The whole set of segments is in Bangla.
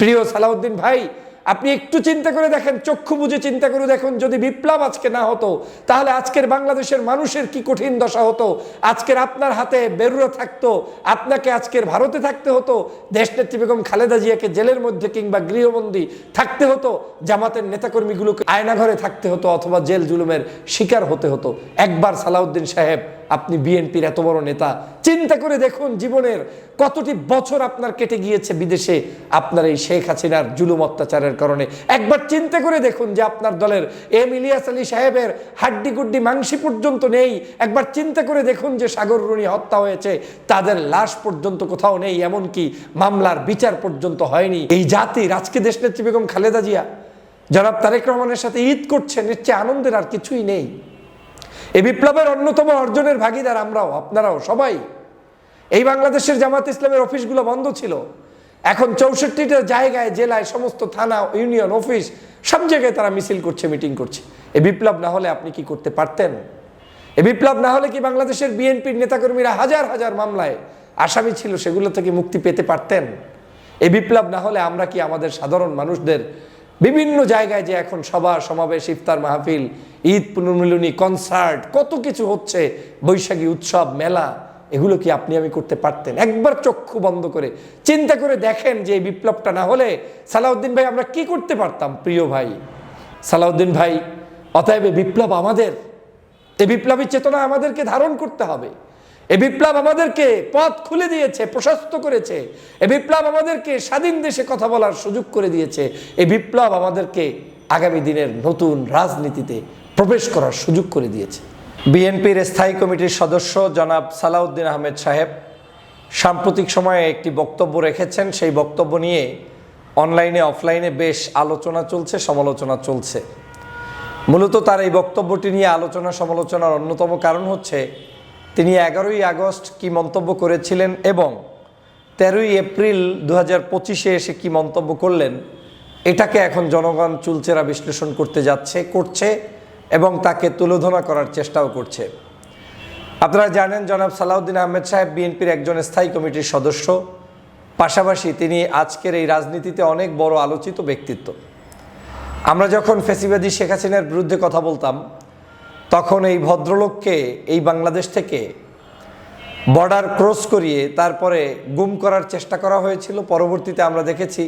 প্রিয় সালাউদ্দিন ভাই, আপনি একটু চিন্তা করে দেখেন, চক্ষু বুঝে চিন্তা করে দেখুন, যদি বিপ্লব আজকে না হতো, তাহলে আজকের বাংলাদেশের মানুষের কি কঠিন দশা হতো? আজকের আপনার হাতে বেরুরা থাকতো, আপনাকে আজকের ভারতে থাকতে হতো দেশ দেশনেত্রী বেগম খালেদা জিয়াকে জেলের মধ্যে কিংবা গৃহবন্দী থাকতে হতো, জামাতের নেতাকর্মীগুলোকে আয়নাঘরে থাকতে হতো অথবা জেল জুলুমের শিকার হতে হতো। একবার সালাউদ্দিন সাহেব আপনি বিএনপির এত বড় নেতা। চিন্তা করে দেখুন জীবনের কতটি বছর আপনার কেটে গিয়েছে বিদেশে আপনার এই শেখ হাসিনার জুলুম অত্যাচারের কারণে। একবার চিন্তা করে দেখুন যে আপনার দলের এম ইলিয়াস আলী সাহেবের হাড্ডি গুড্ডি মাংসি পর্যন্ত নেই। একবার চিন্তা করে দেখুন যে সাগর রুনি হত্যা হয়েছে, তাদের লাশ পর্যন্ত কোথাও নেই, এমনকি মামলার বিচার পর্যন্ত হয়নি। এই জাতির, আজকে দেশনেত্রী বেগম খালেদা জিয়া, জনাব তারেক রহমানের সাথে ঈদ করছেন এর চেয়ে আনন্দের আর কিছুই নেই। এই বিপ্লবের অন্যতম অর্জনের ভাগিদার আমরাও, আপনারাও, সবাই। এই বাংলাদেশের জামাত ইসলামের অফিসগুলো বন্ধ ছিল। এখন চৌষট্টিটা জায়গায়, জেলায়, সমস্ত থানা, ইউনিয়ন, অফিস, সব জায়গায় তারা মিছিল করছে, মিটিং করছে। এ বিপ্লব না হলে আপনি কি করতে পারতেন? এ বিপ্লব না হলে কি বাংলাদেশের বিএনপির নেতাকর্মীরা হাজার হাজার মামলায় আসামি ছিল, সেগুলো থেকে মুক্তি পেতে পারতেন? এই বিপ্লব না হলে আমরা কি আমাদের সাধারণ মানুষদের বিভিন্ন জায়গায় যে এখন সভা, সমাবেশ, ইফতার, মাহফিল, ঈদ, পুনর্মিলনী কনসার্ট কত কিছু হচ্ছে, বৈশাখী উৎসব, মেলা, এগুলো কি আপনি আমি করতে পারতেন? একবার চক্ষু বন্ধ করে চিন্তা করে দেখেন যে এই বিপ্লবটা না হলে সালাউদ্দিন ভাই আমরা কি করতে পারতাম, প্রিয় ভাই? সালাউদ্দিন ভাই, অতএব বিপ্লব আমাদের। এই বিপ্লবী চেতনা আমাদেরকে ধারণ করতে হবে। এ বিপ্লব আমাদেরকে পথ খুলে দিয়েছে, প্রশস্ত করেছে। এ বিপ্লব আমাদেরকে স্বাধীন দেশে কথা বলার সুযোগ করে দিয়েছে। এ বিপ্লব আমাদেরকে আগামী দিনের নতুন রাজনীতিতে প্রবেশ করার সুযোগ করে দিয়েছে। বিএনপির স্থায়ী কমিটির সদস্য জনাব সালাউদ্দিন আহমেদ সাহেব সাম্প্রতিক সময়ে একটি বক্তব্য রেখেছেন। সেই বক্তব্য নিয়ে অনলাইনে, অফলাইনে বেশ আলোচনা চলছে, সমালোচনা চলছে। মূলত তার এই বক্তব্যটি নিয়ে আলোচনা সমালোচনার অন্যতম কারণ হচ্ছে তিনি এগারোই আগস্ট কি মন্তব্য করেছিলেন এবং তেরোই এপ্রিল দু হাজার পঁচিশে এসে কি মন্তব্য করলেন, এটাকে এখন জনগণ চুলচেরা বিশ্লেষণ করতে যাচ্ছে, করছে এবং তাকে তুলোধনা করার চেষ্টাও করছে। আপনারা জানেন জনাব সালাউদ্দিন আহমেদ সাহেব বিএনপির একজন স্থায়ী কমিটির সদস্য। পাশাপাশি তিনি আজকের এই রাজনীতিতে অনেক বড় আলোচিত ব্যক্তিত্ব। আমরা যখন ফেসিবাদী শেখ হাসিনার বিরুদ্ধে কথা বলতাম তখন এই ভদ্রলোককে এই বাংলাদেশ থেকে বর্ডার ক্রস করিয়ে তারপরে গুম করার চেষ্টা করা হয়েছিল। পরবর্তীতে আমরা দেখেছি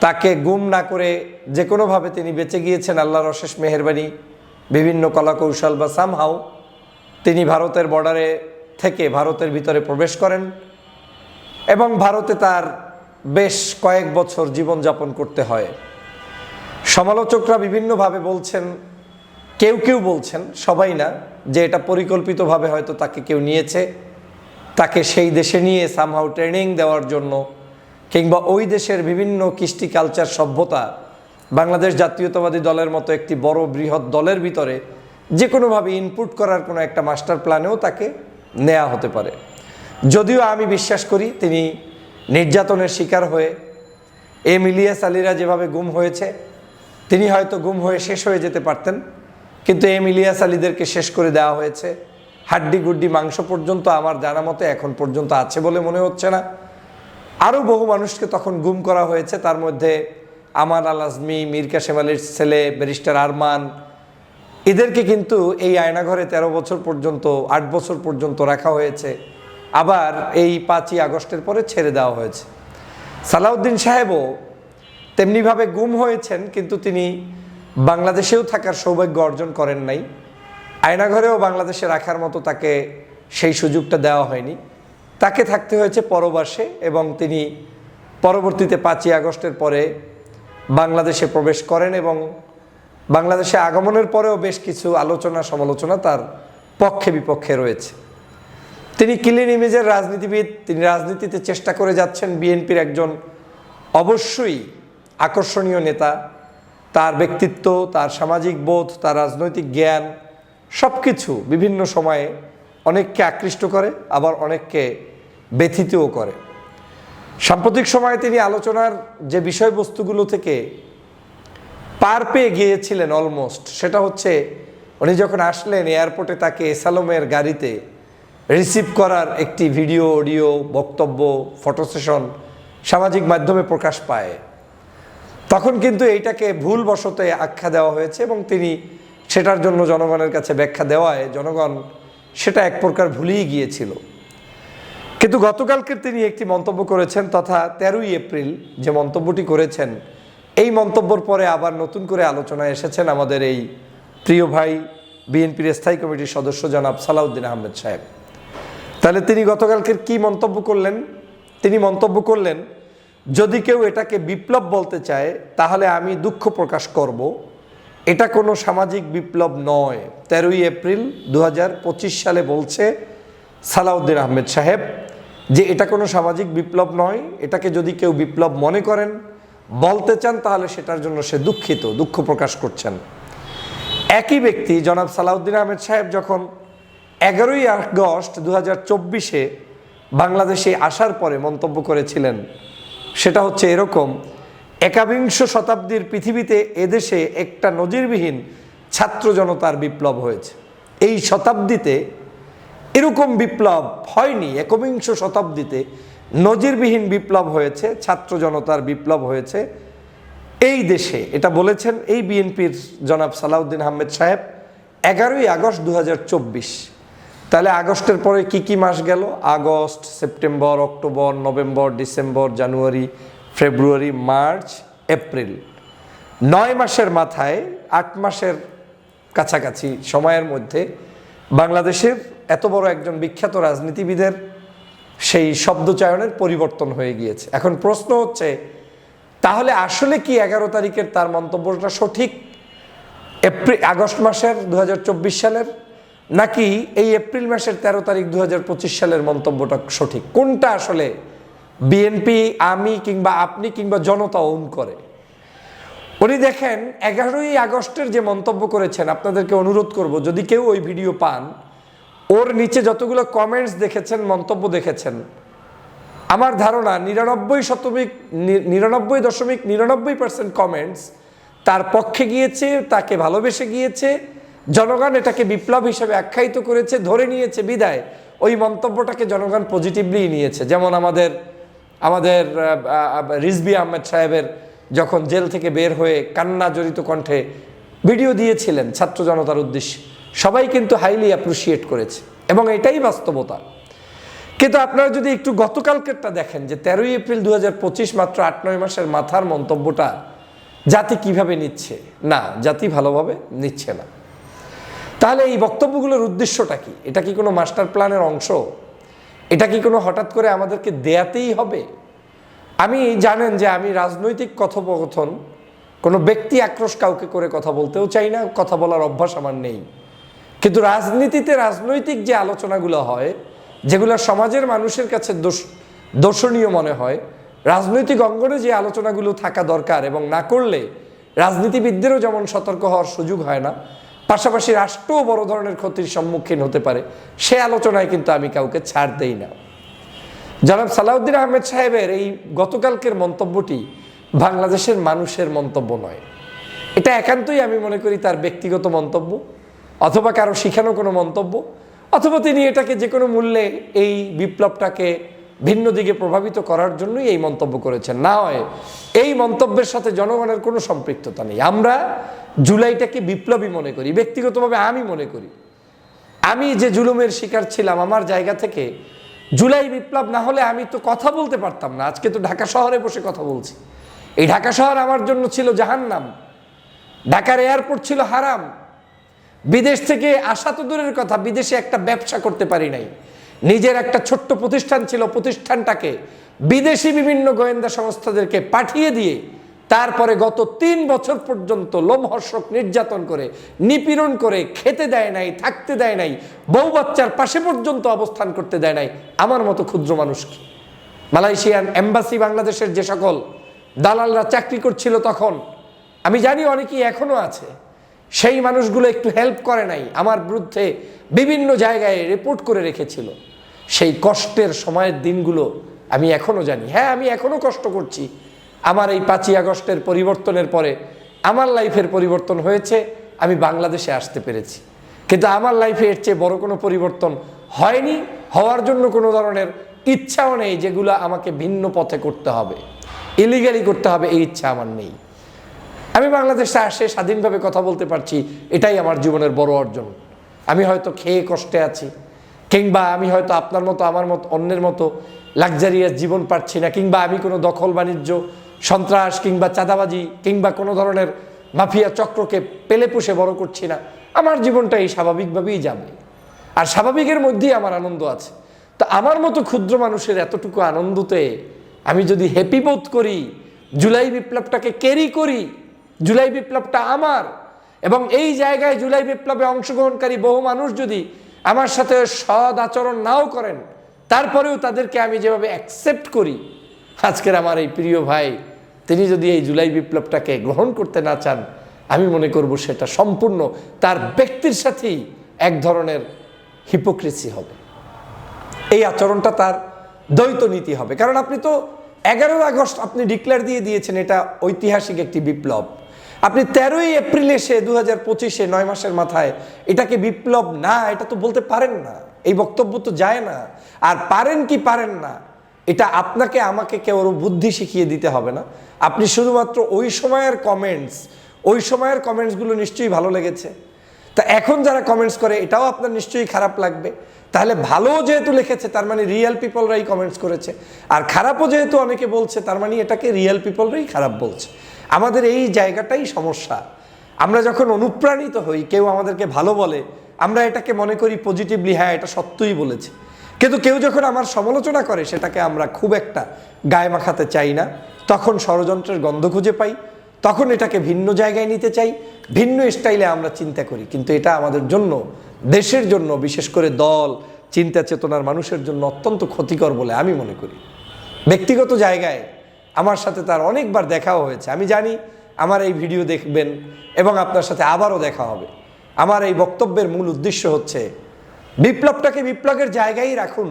তাকে গুম না করে যে কোনোভাবে তিনি বেঁচে গিয়েছেন, আল্লাহর অশেষ মেহরবানি, বিভিন্ন কলাকৌশল বা সামহাও তিনি ভারতের বর্ডারে থেকে ভারতের ভিতরে প্রবেশ করেন এবং ভারতে তার বেশ কয়েক বছর জীবনযাপন করতে হয়। সমালোচকরা বিভিন্নভাবে বলছেন কেউ কেউ বলছেন, সবাই না, যে এটা পরিকল্পিতভাবে হয়তো তাকে কেউ নিয়েছে, তাকে সেই দেশে নিয়ে সামহাও ট্রেনিং দেওয়ার জন্য, কিংবা ওই দেশের বিভিন্ন কৃষ্টি কালচার সভ্যতা, বাংলাদেশ জাতীয়তাবাদী দলের মতো একটি বড় বৃহৎ দলের ভিতরে যে কোনোভাবে ইনপুট করার কোনো একটা মাস্টার প্ল্যানেও তাকে নেওয়া হতে পারে। যদিও আমি বিশ্বাস করি তিনি নির্যাতনের শিকার হয়ে এম ইলিয়াস আলীরা যেভাবে গুম হয়েছে, তিনি হয়তো গুম হয়ে শেষ হয়ে যেতে পারতেন। কিন্তু এম ইলিয়াস আলীদেরকে শেষ করে দেওয়া হয়েছে। হাড্ডি গুড্ডি মাংস পর্যন্ত আমার জানা মতে এখন পর্যন্ত আছে বলে মনে হচ্ছে না। আরও বহু মানুষকে তখন গুম করা হয়েছে। তার মধ্যে আমার আল আজমি, মীর কাশেম আলীর ছেলে, ব্যারিস্টার আরমান। এদেরকে কিন্তু এই আয়নাঘরে ১৩ বছর পর্যন্ত, আট বছর পর্যন্ত রাখা হয়েছে। আবার এই পাঁচই আগস্টের পরে ছেড়ে দেওয়া হয়েছে। সালাউদ্দিন সাহেবও তেমনিভাবে গুম হয়েছেন, কিন্তু তিনি বাংলাদেশেও থাকার সৌভাগ্য অর্জন করেন নাই। আয়নাঘরেও বাংলাদেশে রাখার মতো তাকে সেই সুযোগটা দেওয়া হয়নি। তাকে থাকতে হয়েছে পরবাসে এবং তিনি পরবর্তীতে পাঁচই আগস্টের পরে বাংলাদেশে প্রবেশ করেন এবং বাংলাদেশে আগমনের পরেও বেশ কিছু আলোচনা, সমালোচনা তার পক্ষে বিপক্ষে রয়েছে। তিনি ক্লিন ইমেজের রাজনীতিবিদ, তিনি রাজনীতিতে চেষ্টা করে যাচ্ছেন বিএনপির একজন অবশ্যই আকর্ষণীয় নেতা। তার ব্যক্তিত্ব, তার সামাজিক বোধ, তার রাজনৈতিক জ্ঞান সব কিছু বিভিন্ন সময়ে অনেককে আকৃষ্ট করে, আবার অনেককে ব্যথিতও করে। সাম্প্রতিক সময়ে তিনি আলোচনার যে বিষয়বস্তুগুলো থেকে পার পেয়ে গিয়েছিলেন অলমোস্ট, সেটা হচ্ছে উনি যখন আসলেন এয়ারপোর্টে তাকে এসালমের গাড়িতে রিসিভ করার একটি ভিডিও, অডিও, বক্তব্য, ফটো সেশন সামাজিক মাধ্যমে প্রকাশ পায়। তখন কিন্তু এইটাকে ভুলবশত আখ্যা দেওয়া হয়েছে এবং তিনি সেটার জন্য জনগণের কাছে ব্যাখ্যা দেওয়ায় জনগণ সেটা এক প্রকার ভুলেই গিয়েছিল। কিন্তু গতকালকে তিনি একটি মন্তব্য করেছেন তথা তেরোই এপ্রিল যে মন্তব্যটি করেছেন, এই মন্তব্যর পরে আবার নতুন করে আলোচনায় এসেছেন আমাদের এই প্রিয় ভাই বিএনপির স্থায়ী কমিটির সদস্য জনাব সালাউদ্দিন আহমেদ সাহেব। তাহলে তিনি গতকালকের কি মন্তব্য করলেন? তিনি মন্তব্য করলেন যদি কেউ এটাকে বিপ্লব বলতে চায়, তাহলে আমি দুঃখ প্রকাশ করব। এটা কোনো সামাজিক বিপ্লব নয়। তেরোই এপ্রিল দু হাজার পঁচিশ সালে বলছে সালাউদ্দিন আহমেদ সাহেব যে এটা কোনো সামাজিক বিপ্লব নয়, এটাকে যদি কেউ বিপ্লব মনে করেন, বলতে চান, তাহলে সেটার জন্য সে দুঃখিত, দুঃখ প্রকাশ করছেন। একই ব্যক্তি, জনাব সালাউদ্দিন আহমেদ সাহেব, যখন এগারোই আগস্ট দু হাজার বাংলাদেশে আসার পরে মন্তব্য করেছিলেন সেটা হচ্ছে এরকম। একাবিংশ শতাব্দীর পৃথিবীতে এদেশে একটা নজিরবিহীন ছাত্র জনতার বিপ্লব হয়েছে। এই শতাব্দীতে এরকম বিপ্লব হয়নি, একবিংশ শতাব্দীতে নজিরবিহীন বিপ্লব হয়েছে, ছাত্র জনতার বিপ্লব হয়েছে এই দেশে। এটা বলেছেন এই বিএনপির জনাব সালাউদ্দিন আহমেদ সাহেব এগারোই আগস্ট দু হাজার চব্বিশ। তাহলে আগস্টের পরে কি কি মাস গেল? আগস্ট, সেপ্টেম্বর, অক্টোবর, নভেম্বর, ডিসেম্বর, জানুয়ারি, ফেব্রুয়ারি, মার্চ, এপ্রিল। নয় মাসের মাথায়, আট মাসের কাছাকাছি সময়ের মধ্যে বাংলাদেশের এত বড় একজন বিখ্যাত রাজনীতিবিদের সেই শব্দচয়নের পরিবর্তন হয়ে গিয়েছে। এখন প্রশ্ন হচ্ছে, তাহলে আসলে কি এগারো তারিখের তার মন্তব্যটা সঠিক? এপ্রিল আগস্ট মাসের দু হাজার চব্বিশ সালের নাকি এই এপ্রিল মাসের ১৩ তারিখ দু হাজার পঁচিশ সালের মন্তব্যটা সঠিক? কোনটা আসলে বিএনপি আমি কিংবা আপনি কিংবা জনতা ওন করে? উনি দেখেন, এগারোই আগস্টের যে মন্তব্য করেছেন, আপনাদেরকে অনুরোধ করব, যদি কেউ ওই ভিডিও পান, ওর নিচে যতগুলো কমেন্টস দেখেছেন, মন্তব্য দেখেছেন, আমার ধারণা নিরানব্বই শতমিক নিরানব্বই দশমিক নিরানব্বই পার্সেন্ট কমেন্টস তার পক্ষে গিয়েছে, তাকে ভালোবেসে গিয়েছে জনগণ এটাকে বিপ্লব হিসেবে আখ্যায়িত করেছে, ধরে নিয়েছে, বিদায়। ওই মন্তব্যটাকে জনগণ পজিটিভলি নিয়েছে। যেমন আমাদের আমাদের রিজবি আহমেদ সাহেবের যখন জেল থেকে বের হয়ে কান্না জড়িত কণ্ঠে ভিডিও দিয়েছিলেন ছাত্র জনতার উদ্দেশ্যে, সবাই কিন্তু হাইলি অ্যাপ্রিসিয়েট করেছে এবং এটাই বাস্তবতা। কিন্তু আপনারা যদি একটু গতকালকেরটা দেখেন যে তেরোই এপ্রিল দু হাজার পঁচিশ মাত্র আট, নয় মাসের মাথার মন্তব্যটা জাতি কীভাবে নিচ্ছে? না, জাতি ভালোভাবে নিচ্ছে না। তাহলে এই বক্তব্যগুলোর উদ্দেশ্যটা কি? এটা কি কোনো মাস্টার প্ল্যানের অংশ? এটা কি কোনো হঠাৎ করে আমাদেরকে দেয়াতেই হবে? আমি জানেন যে আমি রাজনৈতিক কথোপকথন, কোনো ব্যক্তি আক্রোশ কাউকে করে কথা বলতেও চাই না, কথা বলার অভ্যাস আমার নেই। কিন্তু রাজনীতিতে রাজনৈতিক যে আলোচনাগুলো হয়, যেগুলো সমাজের মানুষের কাছে দোষ, দর্শনীয় মনে হয়, রাজনৈতিক অঙ্গনে যে আলোচনাগুলো থাকা দরকার এবং না করলে রাজনীতিবিদদেরও যেমন সতর্ক হওয়ার সুযোগ হয় না পাশাপাশি রাষ্ট্রও বড় ধরনের ক্ষতির সম্মুখীন হতে পারে। সে আলোচনায় কিন্তু আমি কাউকে ছাড় দেই না। জনাব সালাউদ্দিন আহমেদ সাহেবের এই গতকালকের মন্তব্যটি বাংলাদেশের মানুষের মন্তব্য নয়। এটা একান্তই আমি মনে করি তার ব্যক্তিগত মন্তব্য অথবা কারও শিখানো কোনো মন্তব্য, অথবা তিনি এটাকে যে কোনো মূল্যে এই বিপ্লবটাকে ভিন্ন দিকে প্রভাবিত করার জন্যই এই মন্তব্য করেছেন। না হয় এই মন্তব্যের সাথে জনগণের কোনো সম্পৃক্ততা নেই। আমরা জুলাইটাকে বিপ্লবী মনে করি, ব্যক্তিগতভাবে আমি মনে করি। আমি যে জুলুমের শিকার ছিলাম আমার জায়গা থেকে, জুলাই বিপ্লব না হলে আমি তো কথা বলতে পারতাম না। আজকে তো ঢাকা শহরে বসে কথা বলছি। এই ঢাকা শহর আমার জন্য ছিল জাহান্নাম। ঢাকার এয়ারপোর্ট ছিল হারাম। বিদেশ থেকে আসা তো দূরের কথা, বিদেশে একটা ব্যবসা করতে পারি নাই। নিজের একটা ছোট্ট প্রতিষ্ঠান ছিল, প্রতিষ্ঠানটাকে বিদেশি বিভিন্ন গোয়েন্দা সংস্থাদেরকে পাঠিয়ে দিয়ে তারপরে গত তিন বছর পর্যন্ত লোমহর্ষক নির্যাতন করে, নিপীড়ন করে, খেতে দেয় নাই, থাকতে দেয় নাই, বউ বাচ্চার পাশে পর্যন্ত অবস্থান করতে দেয় নাই। আমার মতো ক্ষুদ্র মানুষকে মালয়েশিয়ান এম্বাসি বাংলাদেশের যে সকল দালালরা চাকরি করছিল তখন, আমি জানি অনেকেই এখনও আছে, সেই মানুষগুলো একটু হেল্প করে নাই, আমার বিরুদ্ধে বিভিন্ন জায়গায় রিপোর্ট করে রেখেছিল। সেই কষ্টের সময়ের দিনগুলো আমি এখনও জানি। হ্যাঁ আমি এখনও কষ্ট করছি। আমার এই পাঁচই আগস্টের পরিবর্তনের পরে আমার লাইফের পরিবর্তন হয়েছে, আমি বাংলাদেশে আসতে পেরেছি। কিন্তু আমার লাইফে এর চেয়ে বড় কোনো পরিবর্তন হয়নি, হওয়ার জন্য কোনো ধরনের ইচ্ছাও নেই যেগুলো আমাকে ভিন্ন পথে করতে হবে। ইলিগালি করতে হবে, এই ইচ্ছা আমার নেই। আমি বাংলাদেশে আসে স্বাধীনভাবে কথা বলতে পারছি, এটাই আমার জীবনের বড় অর্জন। আমি হয়তো খেয়ে কষ্টে আছি কিংবা আমি হয়তো আপনার মতো, আমার মতো, অন্যের মতো লাক্সারিয়াস জীবন পাচ্ছি না, কিংবা আমি কোনো দখল বাণিজ্য, সন্ত্রাস কিংবা চাঁদাবাজি কিংবা কোনো ধরনের মাফিয়া চক্রকে পেলে পুষে বড় করছি না, আমার জীবনটা এই স্বাভাবিকভাবেই যাবে। আর স্বাভাবিকের মধ্যেই আমার আনন্দ আছে। তো আমার মতো ক্ষুদ্র মানুষের এতটুকু আনন্দতে আমি যদি হ্যাপি বোধ করি, জুলাই বিপ্লবটাকে ক্যারি করি, জুলাই বিপ্লবটা আমার, এবং এই জায়গায় জুলাই বিপ্লবে অংশগ্রহণকারী বহু মানুষ যদি আমার সাথে সদ আচরণ নাও করেন, তারপরেও তাদেরকে আমি যেভাবে অ্যাকসেপ্ট করি, আজকের আমার এই প্রিয় ভাই, তিনি যদি এই জুলাই বিপ্লবটাকে গ্রহণ করতে না চান, আমি মনে করব সেটা সম্পূর্ণ তার ব্যক্তির সাথেই এক ধরনের হিপোক্রেসি হবে। এই আচরণটা তার দ্বৈত নীতি হবে। কারণ আপনি তো এগারোই আগস্ট আপনি ডিক্লেয়ার দিয়ে দিয়েছেন, এটা ঐতিহাসিক একটি বিপ্লব। আপনি তেরোই এপ্রিল এসে দু হাজার পঁচিশে নয় মাসের মাথায় এটাকে বিপ্লব না, এটা তো বলতে পারেন না। এই বক্তব্য তো যায় না। আর পারেন কি পারেন না, এটা আপনাকে, আমাকে কেউ বুদ্ধি শিখিয়ে দিতে হবে না। আপনি শুধুমাত্র ওই সময়ের কমেন্টস ওই সময়ের কমেন্টসগুলো নিশ্চয়ই ভালো লেগেছে। তা এখন যারা কমেন্টস করে, এটাও আপনার নিশ্চয়ই খারাপ লাগবে। তাহলে ভালো যেহেতু লিখেছে, তার মানে রিয়েল পিপলরাই কমেন্টস করেছে। আর খারাপও যেহেতু অনেকে বলছে, তার মানে এটাকে রিয়েল পিপলরাই খারাপ বলছে। আমাদের এই জায়গাটাই সমস্যা। আমরা যখন অনুপ্রাণিত হই, কেউ আমাদেরকে ভালো বলে, আমরা এটাকে মনে করি পজিটিভলি হ্যাঁ এটা সত্যই বলেছে। কিন্তু কেউ যখন আমার সমালোচনা করে, সেটাকে আমরা খুব একটা গায়ে মাখাতে চাই না। তখন ষড়যন্ত্রের গন্ধ খুঁজে পাই, তখন এটাকে ভিন্ন জায়গায় নিতে চাই, ভিন্ন স্টাইলে আমরা চিন্তা করি। কিন্তু এটা আমাদের জন্য, দেশের জন্য, বিশেষ করে দল চিন্তা চেতনার মানুষের জন্য অত্যন্ত ক্ষতিকর বলে আমি মনে করি। ব্যক্তিগত জায়গায় আমার সাথে তার অনেকবার দেখাও হয়েছে। আমি জানি আমার এই ভিডিও দেখবেন এবং আপনার সাথে আবারও দেখা হবে। আমার এই বক্তব্যের মূল উদ্দেশ্য হচ্ছে, বিপ্লবটাকে বিপ্লবের জায়গায় রাখুন।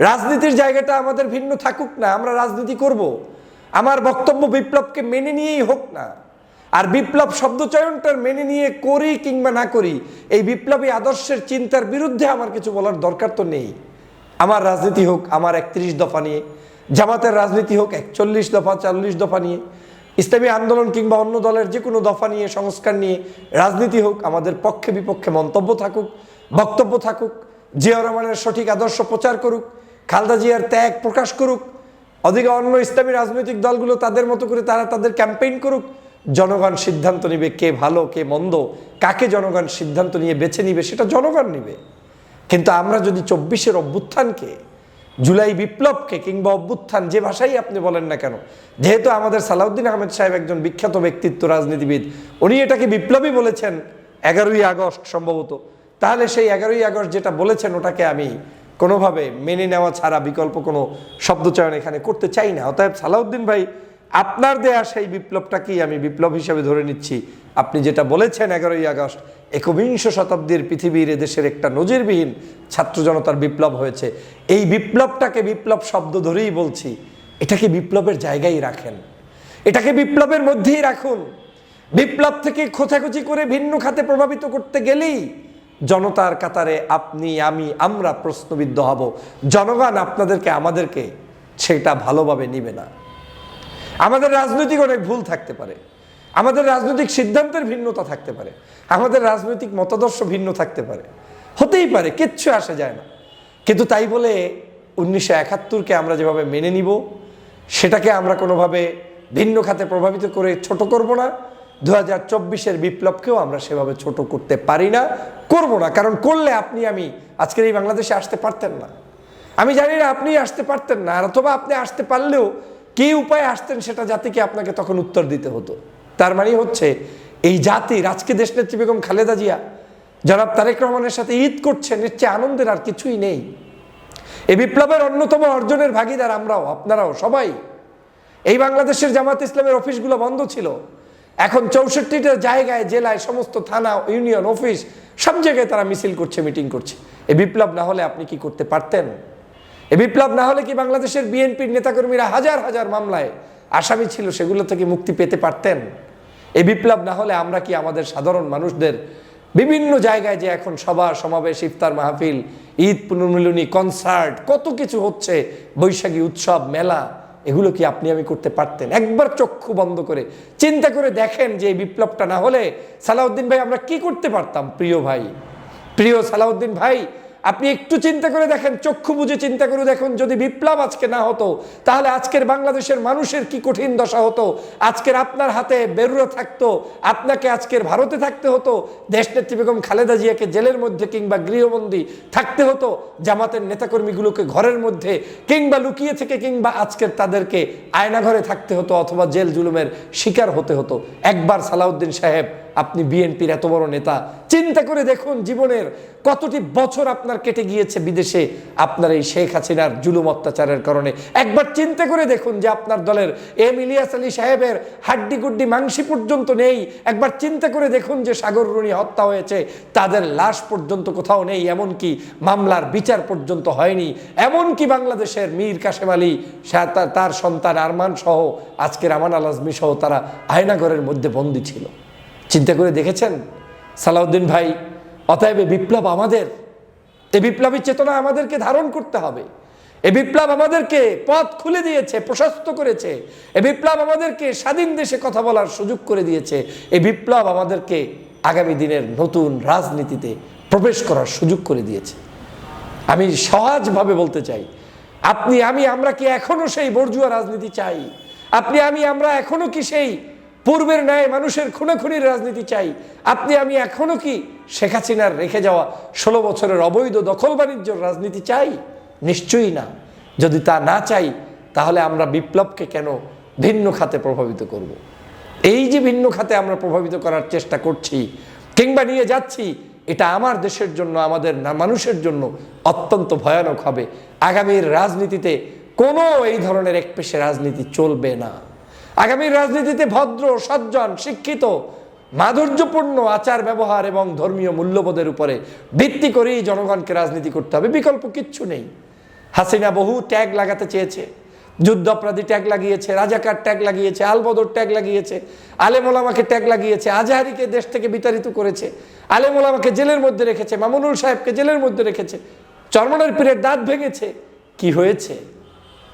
রাজনীতির জায়গাটা আমাদের ভিন্ন থাকুক না, আমরা রাজনীতি করব। আমার বক্তব্য বিপ্লবকে মেনে নিয়েই হোক না। আর বিপ্লব শব্দচয়নটার মেনে নিয়ে করি কিংবা না করি, এই বিপ্লবী আদর্শের চিন্তার বিরুদ্ধে আমার কিছু বলার দরকার তো নেই। আমার রাজনীতি হোক, আমার একত্রিশ দফা নিয়ে জামাতের রাজনীতি হোক, একচল্লিশ দফা, চল্লিশ দফা নিয়ে, ইসলামী আন্দোলন কিংবা অন্য দলের যে কোনো দফা নিয়ে, সংস্কার নিয়ে রাজনীতি হোক, আমাদের পক্ষে বিপক্ষে মন্তব্য থাকুক, বক্তব্য থাকুক জিয়া রহমানের সঠিক আদর্শ প্রচার করুক, খালদা জিয়ার ত্যাগ প্রকাশ করুক, অধিকে অন্য ইসলামী রাজনৈতিক দলগুলো তাদের মতো করে তারা তাদের ক্যাম্পেইন করুক, জনগণ সিদ্ধান্ত নিবে কে ভালো, কে মন্দ, কাকে জনগণ সিদ্ধান্ত নিয়ে বেছে নিবে সেটা জনগণ নিবে। কিন্তু আমরা যদি চব্বিশের অভ্যুত্থানকে জুলাই বিপ্লবকে কিংবা অভ্যুত্থান, যে ভাষাই আপনি বলেন না কেন, যেহেতু আমাদের সালাউদ্দিন আহমেদ সাহেব একজন বিখ্যাত ব্যক্তিত্ব, রাজনীতিবিদ, উনি এটাকে বিপ্লবী বলেছেন এগারোই আগস্ট সম্ভবত। তাহলে সেই এগারোই আগস্ট যেটা বলেছেন, ওটাকে আমি কোনোভাবে মেনে নেওয়া ছাড়া বিকল্প কোনো শব্দচয়ন এখানে করতে চাই না। অতএব সালাউদ্দিন ভাই, আপনার দেয়া সেই বিপ্লবটাকেই আমি বিপ্লব হিসেবে ধরে নিচ্ছি। আপনি যেটা বলেছেন এগারোই আগস্ট একবিংশ শতাব্দীর পৃথিবীর দেশের একটা নজিরবিহীন ছাত্র জনতার বিপ্লব হয়েছে। এই বিপ্লবটাকে বিপ্লব শব্দ ধরেই বলছি, এটাকে বিপ্লবের জায়গায় রাখেন। এটাকে বিপ্লবের মধ্যেই রাখুন। বিপ্লব থেকে খোঁচাখুচি করে ভিন্ন খাতে প্রভাবিত করতে গেলেই জনতার কাতারে আপনি, আমি, আমরা প্রশ্নবিদ্ধ হব। জনগণ আপনাদেরকে, আমাদেরকে সেটা ভালোভাবে নিবে না। আমাদের রাজনৈতিক অনেক ভুল থাকতে পারে। আমাদের রাজনৈতিক সিদ্ধান্তের ভিন্নতা থাকতে পারে, আমাদের রাজনৈতিক মতাদর্শ ভিন্ন থাকতে পারে, হতেই পারে, কিচ্ছু আসা যায় না। কিন্তু তাই বলে উনিশশো একাত্তরকে আমরা যেভাবে মেনে নিব, সেটাকে আমরা কোনোভাবে ভিন্ন খাতে প্রভাবিত করে ছোট করব না। দু হাজার চব্বিশের বিপ্লবকেও আমরা সেভাবে ছোট করতে পারি না, করব না। কারণ করলে আপনি, আমি আজকের এই বাংলাদেশে আসতে পারতেন না। আমি জানি না আপনি আসতে পারতেন না আর অথবা আপনি আসতে পারলেও কি উপায়ে আসতেন সেটা জাতিকে আপনাকে তখন উত্তর দিতে হতো। তার মানে হচ্ছে এই জাতির আজকে দেশনেত্রী বেগম খালেদা জিয়া, জনাব তারেক রহমানের সাথে ঈদ করছেন এর চেয়ে আনন্দের আর কিছুই নেই। এই বিপ্লবের অন্যতম অর্জনের ভাগিদার আমরাও, আপনারাও সবাই। এই বাংলাদেশের জামাত ইসলামের অফিসগুলো বন্ধ ছিল। এখন চৌষট্টিটা জায়গায়, জেলায়, সমস্ত থানা, ইউনিয়ন, অফিস, সব জায়গায় তারা মিছিল করছে, মিটিং করছে। এ বিপ্লব না হলে আপনি কি করতে পারতেন? এ বিপ্লব না হলে কি বাংলাদেশের বিএনপির নেতাকর্মীরা হাজার হাজার মামলায় আসামি ছিল, সেগুলো থেকে মুক্তি পেতে পারতেন? এই বিপ্লব না হলে আমরা কি আমাদের সাধারণ মানুষদের বিভিন্ন জায়গায় যে এখন সভা, সমাবেশ, ইফতার, মাহফিল, ঈদ, পুনর্মিলনী কনসার্ট কত কিছু হচ্ছে, বৈশাখী উৎসব, মেলা, এগুলো কি আপনি আমি করতে পারতেন? একবার চক্ষু বন্ধ করে চিন্তা করে দেখেন যে এই বিপ্লবটা না হলে সালাউদ্দিন ভাই আমরা কি করতে পারতাম? প্রিয় ভাই, প্রিয় সালাউদ্দিন ভাই আপনি একটু চিন্তা করে দেখেন, চক্ষু বুঝে চিন্তা করে দেখুন, যদি বিপ্লব আজকে না হতো, তাহলে আজকের বাংলাদেশের মানুষের কি কঠিন দশা হতো? আজকের আপনার হাতে বেরুরা থাকতো, আপনাকে আজকের ভারতে থাকতে হতো, দেশনেত্রী বেগম খালেদা জিয়াকে জেলের মধ্যে কিংবা গৃহবন্দী থাকতে হতো, জামাতের নেতাকর্মীগুলোকে ঘরের মধ্যে কিংবা লুকিয়ে থেকে কিংবা আজকের তাদেরকে আয়নাঘরে থাকতে হতো অথবা জেল জুলুমের শিকার হতে হতো। একবার সালাউদ্দিন সাহেব, আপনি বিএনপির এত বড় নেতা, চিন্তা করে দেখুন জীবনের কতটি বছর আপনার কেটে গিয়েছে বিদেশে আপনার এই শেখ হাসিনার জুলুম অত্যাচারের কারণে। একবার চিন্তা করে দেখুন যে আপনার দলের এম ইলিয়াস আলী সাহেবের হাড্ডি গুড্ডি মাংসি পর্যন্ত নেই। একবার চিন্তা করে দেখুন যে সাগর রুনি হত্যা হয়েছে, তাদের লাশ পর্যন্ত কোথাও নেই, এমনকি মামলার বিচার পর্যন্ত হয়নি। এমনকি বাংলাদেশের মীর কাশেম আলী তার- সন্তান আরমান সহ আজকের আমান আল আজমি সহ তারা আয়নাঘরের মধ্যে বন্দী ছিল। চিন্তা করে দেখেছেন? সালাউদ্দিন ভাই, অতএব বিপ্লব আমাদের এই বিপ্লবী চেতনা আমাদেরকে ধারণ করতে হবে। এই বিপ্লব আমাদেরকে পথ খুলে দিয়েছে, প্রশস্ত করেছে। এই বিপ্লব আমাদেরকে স্বাধীন দেশে কথা বলার সুযোগ করে দিয়েছে। এই বিপ্লব আমাদেরকে আগামী দিনের নতুন রাজনীতিতে প্রবেশ করার সুযোগ করে দিয়েছে। আমি সহজভাবে বলতে চাই, আপনি আমি আমরা কি এখনও সেই বর্জুয়া রাজনীতি চাই? আপনি আমি আমরা এখনও কি সেই পূর্বের ন্যায় মানুষের খুনাখুনির রাজনীতি চাই। আপনি, আমি এখনও কি শেখ হাসিনার রেখে যাওয়া ষোলো বছরের অবৈধ দখল বাণিজ্যর রাজনীতি চাই? নিশ্চয়ই না। যদি তা না চাই, তাহলে আমরা বিপ্লবকে কেন ভিন্ন খাতে প্রভাবিত করব। এই যে ভিন্ন খাতে আমরা প্রভাবিত করার চেষ্টা করছি কিংবা নিয়ে যাচ্ছি, এটা আমার দেশের জন্য, আমাদের না, মানুষের জন্য অত্যন্ত ভয়ানক হবে। আগামীর রাজনীতিতে কোনো এই ধরনের একপেশে রাজনীতি চলবে না। আগামীর রাজনীতিতে ভদ্র, সজ্জন, শিক্ষিত, মাধুর্যপূর্ণ আচার, ব্যবহার এবং ধর্মীয় মূল্যবোধের উপরে ভিত্তি করেই জনগণকে রাজনীতি করতে হবে। বিকল্প কিচ্ছু নেই। হাসিনা বহু ট্যাগ লাগাতে চেয়েছে। যুদ্ধ অপরাধী ট্যাগ লাগিয়েছে, রাজাকার ট্যাগ লাগিয়েছে, আলবদর ট্যাগ লাগিয়েছে আলেমোলামাকে ট্যাগ লাগিয়েছে, আজহারিকে দেশ থেকে বিতাড়িত করেছে আলেমোলামাকে জেলের মধ্যে রেখেছে, মামুনুল সাহেবকে জেলের মধ্যে রেখেছে, চর্মনের পীরের দাঁত ভেঙেছে। কি হয়েছে?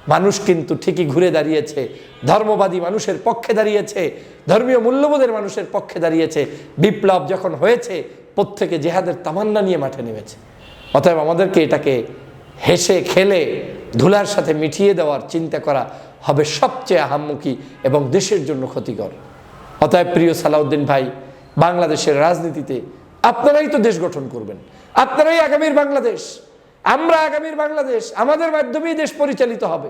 মানুষ কিন্তু ঠিকই ঘুরে দাঁড়িয়েছে, ধর্মবাদী মানুষের পক্ষে দাঁড়িয়েছে, ধর্মীয় মূল্যবোধের মানুষের পক্ষে দাঁড়িয়েছে, বিপ্লব যখন হয়েছে, প্রত্যেকে জেহাদের তামান্না নিয়ে মাঠে নেমেছে। অতএব আমাদেরকে এটাকে হেসে খেলে, ধুলার সাথে মিটিয়ে দেওয়ার চিন্তা করা হবে সবচেয়ে আহাম্মুখী এবং দেশের জন্য ক্ষতিকর। অতএব প্রিয় সালাউদ্দিন ভাই, বাংলাদেশের রাজনীতিতে আপনারাই তো দেশ গঠন করবেন, আপনারাই আগামীর বাংলাদেশ। আমরা আগামীর বাংলাদেশ, আমাদের মাধ্যমেই দেশ পরিচালিত হবে।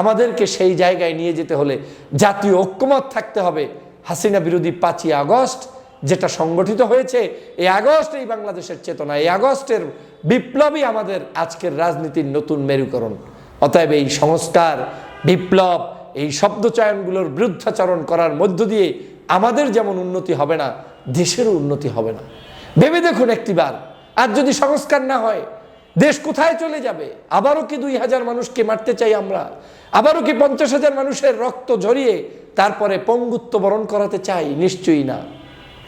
আমাদেরকে সেই জায়গায় নিয়ে যেতে হলে জাতীয় ঐক্যমত থাকতে হবে। হাসিনা বিরোধী পাঁচই আগস্ট যেটা সংগঠিত হয়েছে, এই আগস্ট এই বাংলাদেশের চেতনা, এই আগস্টের বিপ্লবই আমাদের আজকের রাজনীতির নতুন মেরুকরণ। অতএব এই সংস্কার, বিপ্লব, এই শব্দচয়নগুলোর বিরুদ্ধাচরণ করার মধ্য দিয়ে আমাদের যেমন উন্নতি হবে না, দেশেরও উন্নতি হবে না। ভেবে দেখুন একটিবার, আর যদি সংস্কার না হয় দেশ কোথায় চলে যাবে? আবারও কি দুই হাজার মানুষকে মারতে চাই আমরা? আবারও কি পঞ্চাশ হাজার মানুষের রক্ত ঝরিয়ে তারপরে পঙ্গুত্ব বরণ করাতে চাই? নিশ্চয়ই না।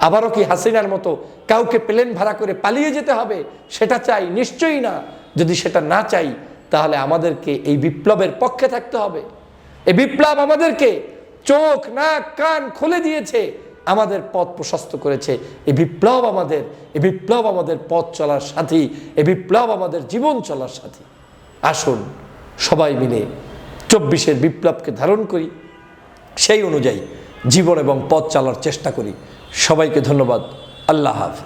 আবারও কি হাসিনার মতো কাউকে প্লেন ভাড়া করে পালিয়ে যেতে হবে? সেটা চাই। নিশ্চয়ই না। যদি সেটা না চাই, তাহলে আমাদেরকে এই বিপ্লবের পক্ষে থাকতে হবে। এই বিপ্লব আমাদেরকে চোখ, নাক, কান খুলে দিয়েছে। আমাদের পথ প্রশস্ত করেছে। এই বিপ্লব আমাদের, এই বিপ্লব আমাদের পথ চলার সাথী, এই বিপ্লব আমাদের জীবন চলার সাথী। আসুন সবাই মিলে চব্বিশের বিপ্লবকে ধারণ করি, সেই অনুযায়ী জীবন এবং পথ চালার চেষ্টা করি। সবাইকে ধন্যবাদ। আল্লাহ হাফিজ।